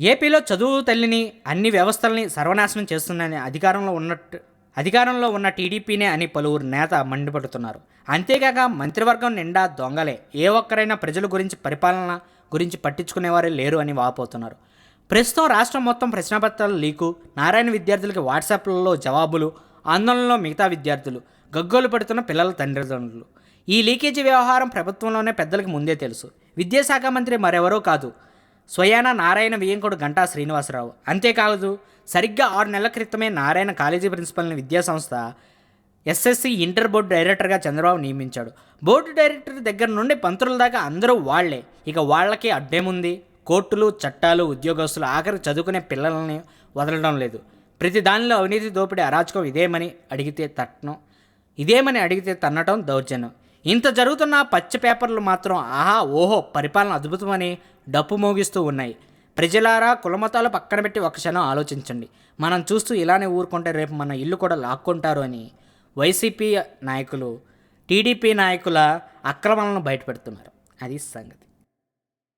ఏపీలో చదువు తల్లిని అన్ని వ్యవస్థల్ని సర్వనాశనం చేస్తుందని అధికారంలో ఉన్నట్టు అధికారంలో ఉన్న టీడీపీనే అని పలువురు నేత మండిపడుతున్నారు. అంతేకాక మంత్రివర్గం నిండా దొంగలే. ఏ ఒక్కరైనా ప్రజల గురించి పరిపాలన గురించి పట్టించుకునేవారే లేరు అని వాపోతున్నారు. ప్రస్తుతం రాష్ట్రం మొత్తం ప్రశ్నపత్రాల లీకు. నారాయణ విద్యార్థులకి వాట్సాప్లలో జవాబులు ఆందోళనలో మిగతా విద్యార్థులు గగ్గోలు పడుతున్న పిల్లల తండ్రిదండ్రులు. ఈ లీకేజీ వ్యవహారం ప్రభుత్వంలోనే పెద్దలకు ముందే తెలుసు. విద్యాశాఖ మంత్రి మరెవరో కాదు. స్వయాన నారాయణ వియంకుడు గంటా శ్రీనివాసరావు. అంతేకాదు సరిగ్గా ఆరు నెలల క్రితమే నారాయణ కాలేజీ ప్రిన్సిపల్ని విద్యాసంస్థ ఎస్ఎస్సి ఇంటర్ బోర్డు డైరెక్టర్గా చంద్రబాబు నియమించాడు. బోర్డు డైరెక్టర్ దగ్గర నుండి పంతుల దాకా అందరూ వాళ్ళే ఇక వాళ్ళకి అడ్డేముంది? కోర్టులు చట్టాలు ఉద్యోగస్తులు ఆఖరి చదువుకునే పిల్లల్ని వదలడం లేదు. ప్రతి దానిలో అవినీతి దోపిడీ అరాచకం ఇదేమని అడిగితే తట్టడం ఇదేమని అడిగితే తన్నటం దౌర్జన్యం. ఇంత జరుగుతున్న పచ్చ పేపర్లు మాత్రం ఆహా ఓహో పరిపాలన అద్భుతమని డప్పు మోగిస్తూ ఉన్నాయి. ప్రజలారా కులమతాలు పక్కన పెట్టి ఒక క్షణం ఆలోచించండి. మనం చూస్తూ ఇలానే ఊరుకుంటే రేపు మన ఇల్లు కూడా లాక్కుంటారు అని వైసీపీ నాయకులు టీడీపీ నాయకుల అక్రమాలను బయటపెడుతున్నారు. అది సంగతి.